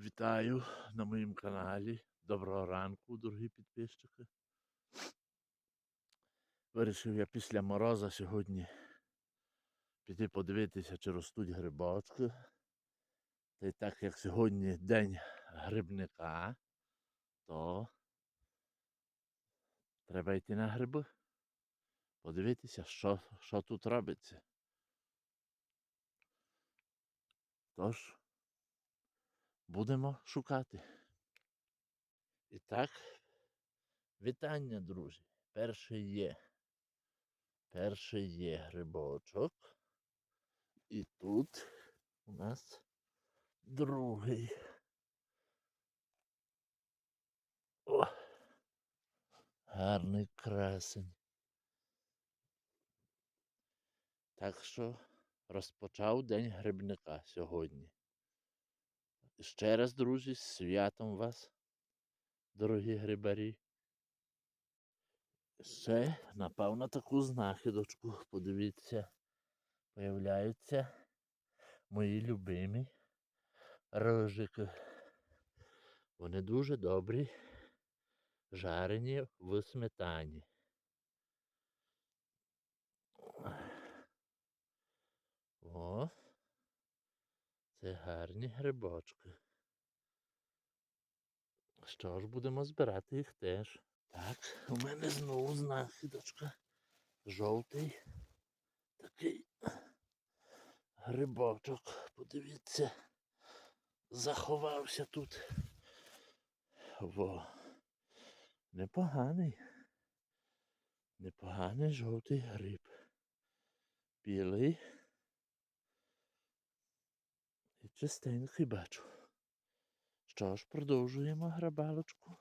Вітаю на моєму каналі. Доброго ранку, дорогі підписчики. Вирішив я після мороза сьогодні піти подивитися, чи ростуть грибочки. Та й так як сьогодні день грибника, то треба йти на гриби. Подивитися, що, що тут робиться. Тож, будемо шукати. І так, вітання, друзі. Перший є. Перший є грибочок. І тут у нас другий. О! Гарний красень. Так що розпочав день грибника сьогодні. Ще раз, друзі, з святом вас, дорогі грибарі. Ще, напевно, таку знахідочку. Подивіться, появляються мої любимі рожики. Вони дуже добрі, жарені в сметані. О, це гарні грибочки. Що ж, будемо збирати їх теж. Так, у мене знову знахідочка. Жовтий. Такий грибочок. Подивіться. Заховався тут. Во. Непоганий. Непоганий жовтий гриб. Білий. І чистенький бачу. Що ж, продовжуємо грабалочку.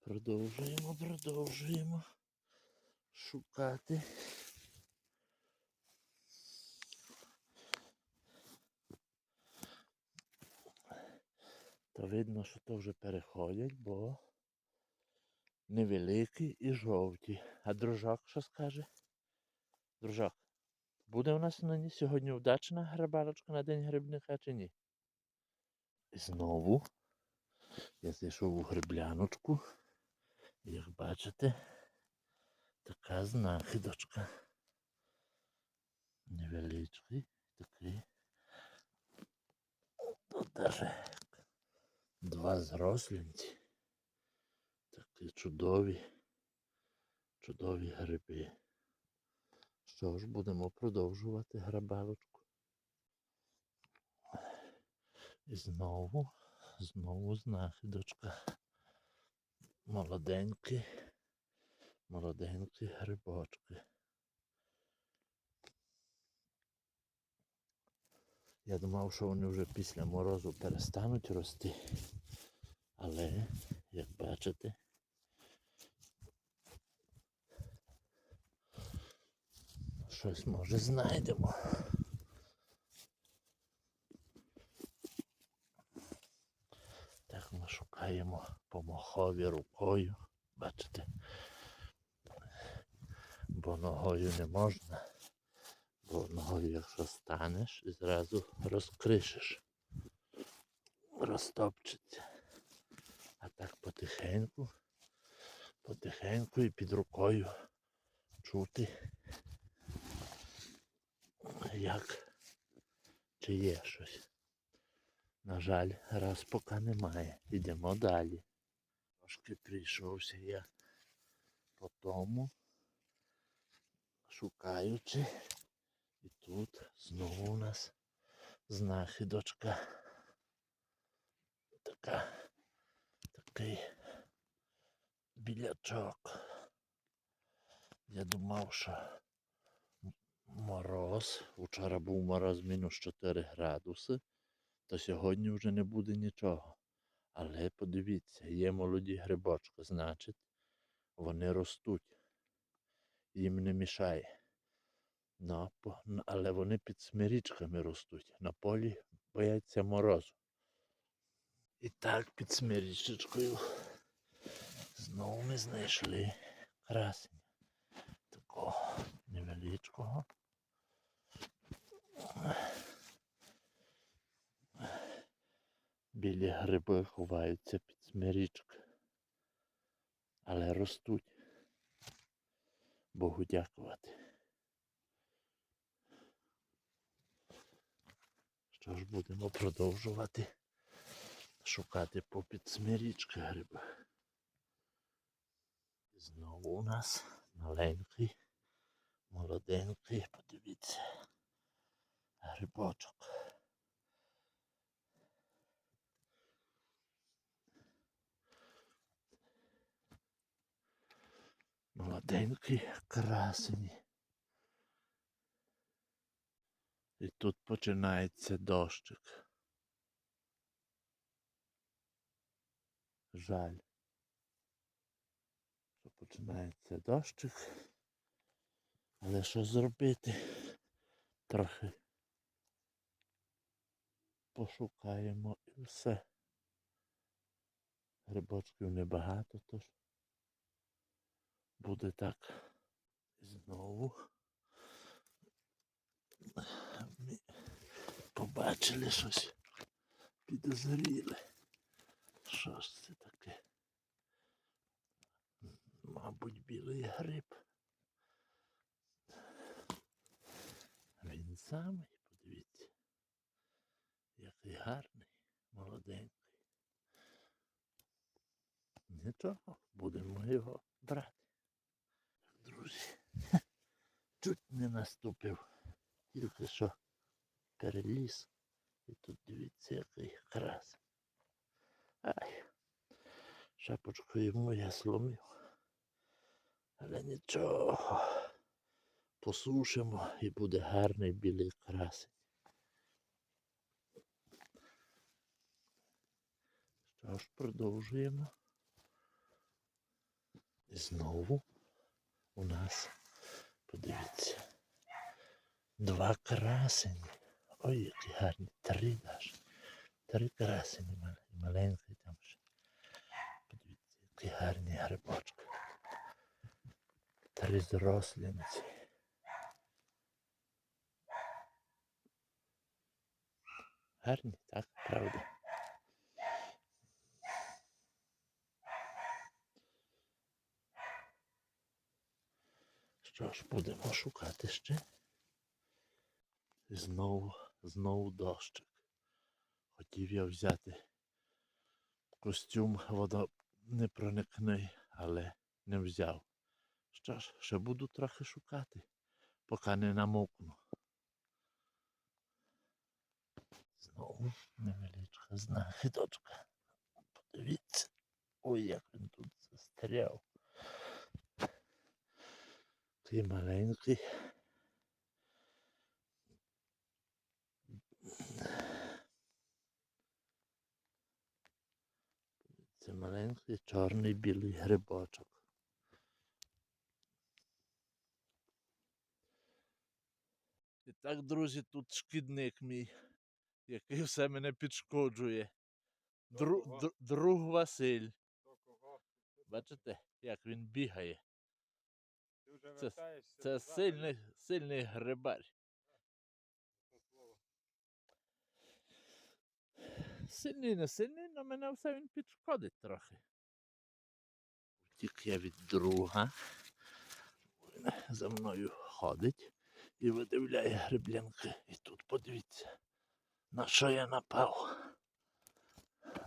Продовжуємо, продовжуємо шукати. То видно, що то вже переходять, бо невеликі і жовті. А дружок що скаже? Дружок, буде у нас на сьогодні вдачна грабалочка на день грибника чи ні? І знову я зайшов у грибляночку. Як бачите, така знахідочка. Невеличкий такий. Тут даже два зрослінці. Такі чудові, чудові гриби. Що ж, будемо продовжувати грабалочку. І знову, знову знахідочка. Молоденькі, молоденькі грибочки. Я думав, що вони вже після морозу перестануть рости. Але, як бачите, щось може знайдемо. Так ми шукаємо по мохові рукою. Бачите? Бо ногою не можна. Бо ногою, якщо станеш, і зразу розкришиш. Розтопчеться. А так потихеньку, потихеньку і під рукою чути, як чи є щось. На жаль, раз поки немає. Йдемо далі. Трошки прийшовся я по тому, шукаючи. І тут знову у нас знахідочка. Така, такий білячок. Я думав, що мороз. Вчора був мороз мінус 4 градуси, то сьогодні вже не буде нічого. Але подивіться, є молоді грибочки, значить, вони ростуть. Їм не мішає. Ну, а по- н- але вони під смирічками ростуть. На полі бояться морозу. І так під смирічечкою знову ми знайшли красення. Такого невеличкого. Білі гриби ховаються під смирічки. Але ростуть. Богу дякувати. Що ж будемо продовжувати шукати попід смирічки гриби. Знову у нас маленький, молоденький, подивіться, грибочок. Молоденький красені. І тут починається дощик. Жаль. Що починається дощик. Але що зробити? Трохи пошукаємо і все. Грибочків небагато, тож буде так. Знову ми побачили щось підозріле. Що ж це таке? Мабуть, білий гриб. Він самий. Який гарний, молоденький. Нічого, будемо його брати. Друзі, чуть не наступив. Тільки що переліз. І тут дивіться, який крас. Ай, шапочку йому я сломив. Але нічого. Посушимо і буде гарний білий красень. Що ж, продовжуємо. І знову у нас, подивіться, два красені. Ой, які гарні, три даже. Три красені і маленький там ще. Подивіться, які гарні грибочки. Три зрослинці. Гарні, так, правда. Що ж, будемо шукати ще. І Знову, знову дощик. Хотів я взяти костюм водонепроникний, але не взяв. Що ж, ще буду трохи шукати, поки не намокну. Знову невеличка знахідочка. Подивіться. Ой, як він тут застряв. Такий маленький. Це маленький чорний білий грибочок. І так, друзі, тут шкідник мій, який все мене підшкоджує. Дру, Кого? дру- друг Василь. Бачите, як він бігає. Це- Це сильний, сильний грибар. Сильний, не сильний, але мене все він підшкодить трохи. Втік я від друга. Він за мною ходить і видивляє гриблянки. І тут подивіться, на що я напав.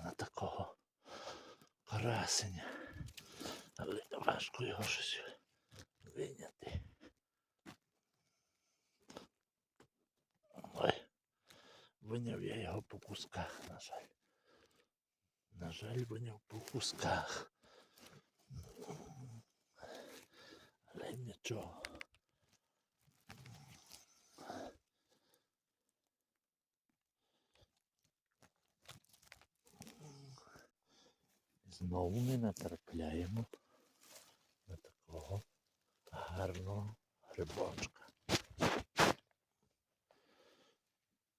На такого красення. Але важко його щось виняти. Ой, виняв я його по кусках, на жаль. На жаль, виняв по кусках. Але нічого. Знову ми натрапляємо гарного грибочка.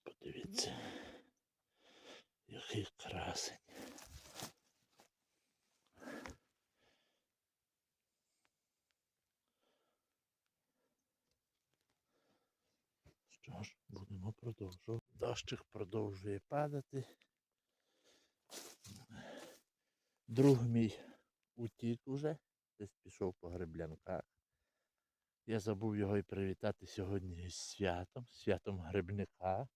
Подивіться, який красень. Що ж, будемо продовжувати. Дощик продовжує падати. Друг мій утік уже, десь пішов по греблянках. Я забув його і привітати сьогодні з святом, святом грибника.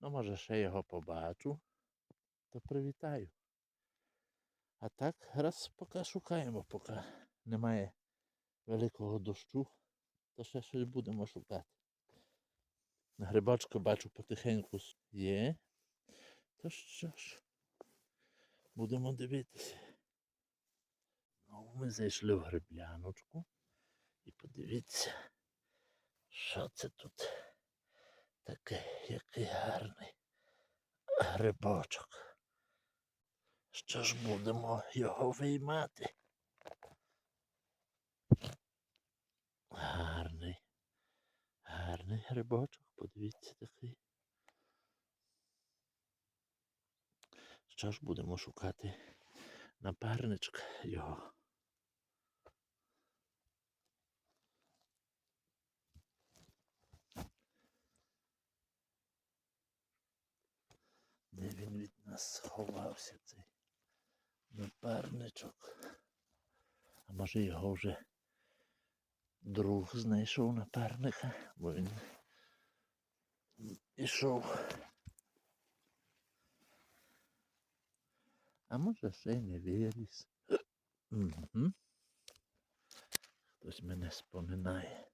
Ну, може, ще його побачу, то привітаю. А так, раз поки шукаємо, поки немає великого дощу, то ще щось будемо шукати. Грибочка бачу потихеньку є. То що ж, будемо дивитися. Ну, ми зайшли в грибляночку. І подивіться, що це тут таке, який гарний грибочок. Що ж будемо його виймати? Гарний, гарний грибочок, подивіться такий. Що ж будемо шукати напарничка його? Де він від нас сховався цей напарничок. А може його вже друг знайшов напарника, бо він ішов. А може ще й не виріс. Хтось мене споминає.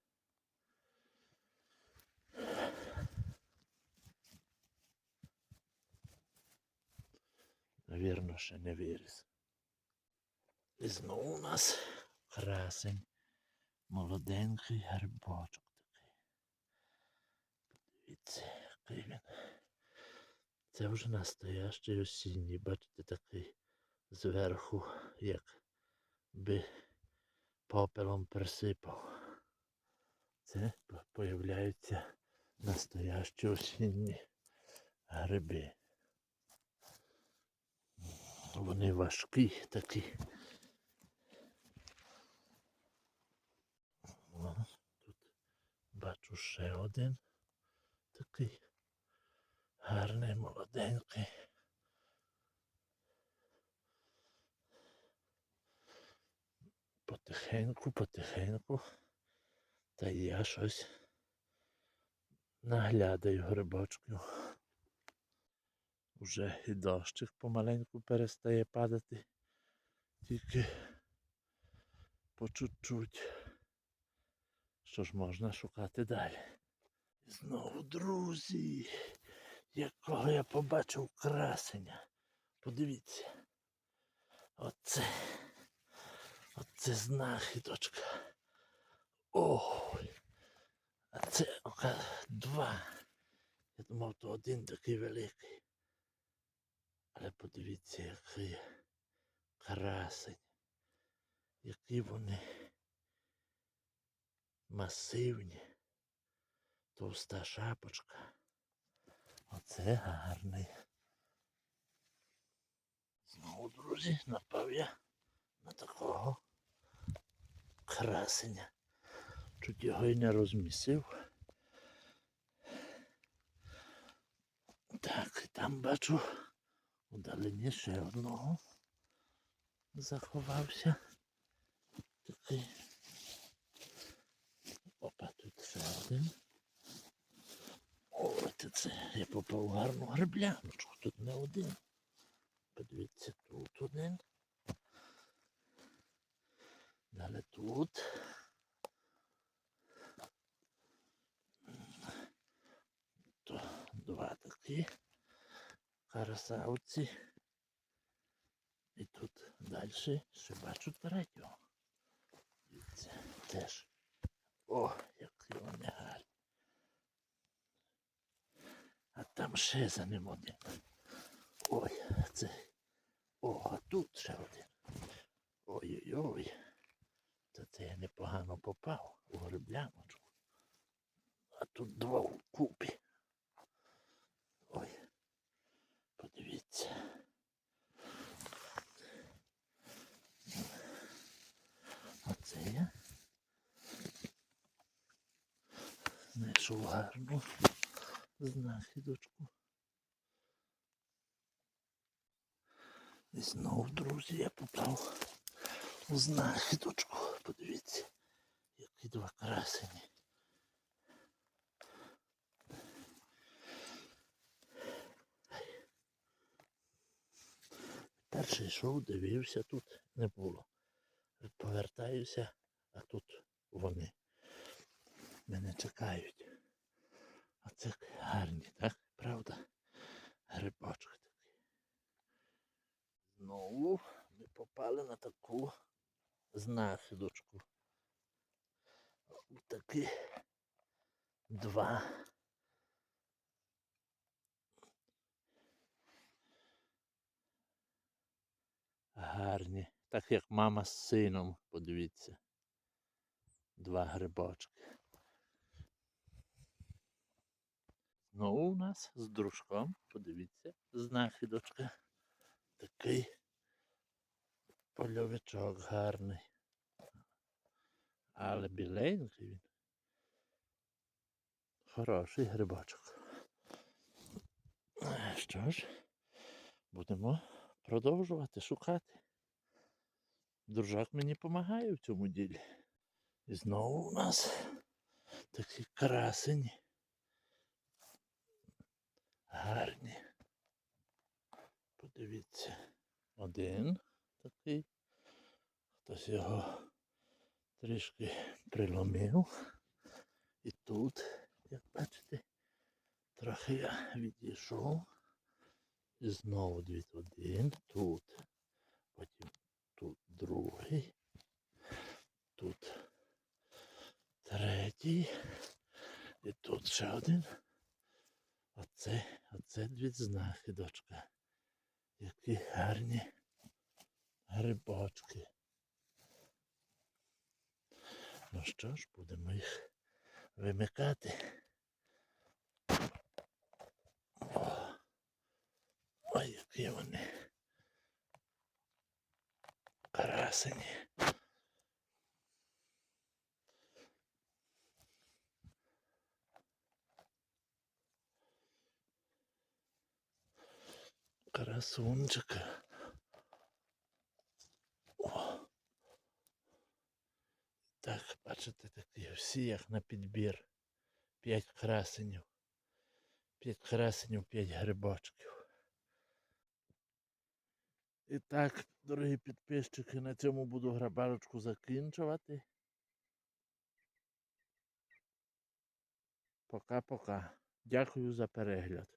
Навірно, ще не виріс. І знову у нас красень. Молоденький грибочок такий. Подивіться, який він. Це вже настоящий осінній, бачите, такий зверху, як би попелом присипав. Це по- появляються настоящі осінні гриби. Вони важкі такі. О, тут бачу ще один такий гарний, молоденький. Потихеньку, потихеньку. Та я щось наглядаю грибочків. Уже і дощик помаленьку перестає падати. Тільки по чуть-чуть. Що ж можна шукати далі? І знову, друзі, якого я побачив красення. Подивіться. Оце. Оце знахідочка. Ой. А це ока два. Я думав, то один такий великий. Але подивіться, який красень. Які вони масивні. Товста шапочка. Оце гарний. Знову, друзі, напав я на такого красення. Чуть його й не розмісив. Так, і там бачу удалині ще одного заховався. Такий. Опа, тут ще один. Ой, це це я попав в гарну гребляночку. Тут не один. Подивіться, тут один. Далі тут. То два такі красавці. І тут далі ще бачу третього. Дивіться, теж. О, який вони гарні. А там ще за ним один. Ой, це. О, а тут ще один. Ой-ой-ой. Та це я непогано попав у грибляночку. А тут два в купі. Ой. Подивіться. Оце я. Знайшов гарну знахідочку. І знов, друзі, я попав у знахідочку. Подивіться, які два красені. Перший йшов, дивився, тут не було. Повертаюся, а тут вони мене чекають. А це гарні, так? Правда? Грибочки такі. Знову ми попали на таку знахідочку. Такі два. Гарні. Так як мама з сином, подивіться. Два грибочки. Знову у нас з дружком, подивіться, знахідочка. Такий польовичок гарний. Але біленький він. Хороший грибочок. Що ж, будемо продовжувати шукати. Дружак мені допомагає в цьому ділі. І знову у нас такі красені. Гарні. Подивіться. Один такий. Хтось його трішки приломив. І тут, як бачите, трохи я відійшов. І знову дивіться, один тут. Потім тут другий. Тут третій. І тут ще один. Оце, оце дві знахідочка. Які гарні грибочки. Ну що ж, будемо їх вимикати. О, ой, які вони красені. Красунчики. О. Так, бачите, такі всі як на підбір. П'ять красенів. П'ять красенів, п'ять грибочків. І так, дорогі підписчики, на цьому буду грабарочку закінчувати. Пока-пока. Дякую за перегляд.